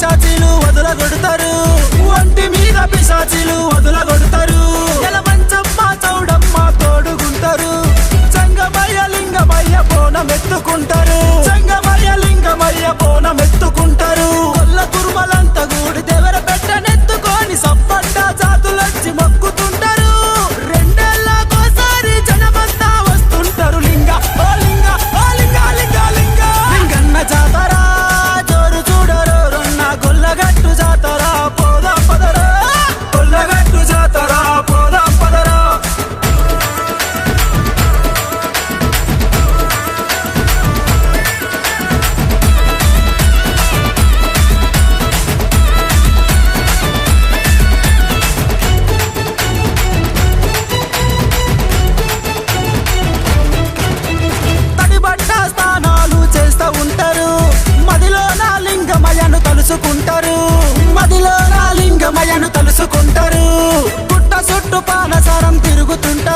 పిశాచీలు వదులగొడతారు. ఒంటి మీద పిశాచీలు వదులగొడతారు. తెలుసుకుంటారు. మదిలో నా లింగమయను తెలుసుకుంటారు. పుట్ట చుట్టూ పాలసారం తిరుగుతుంటారు.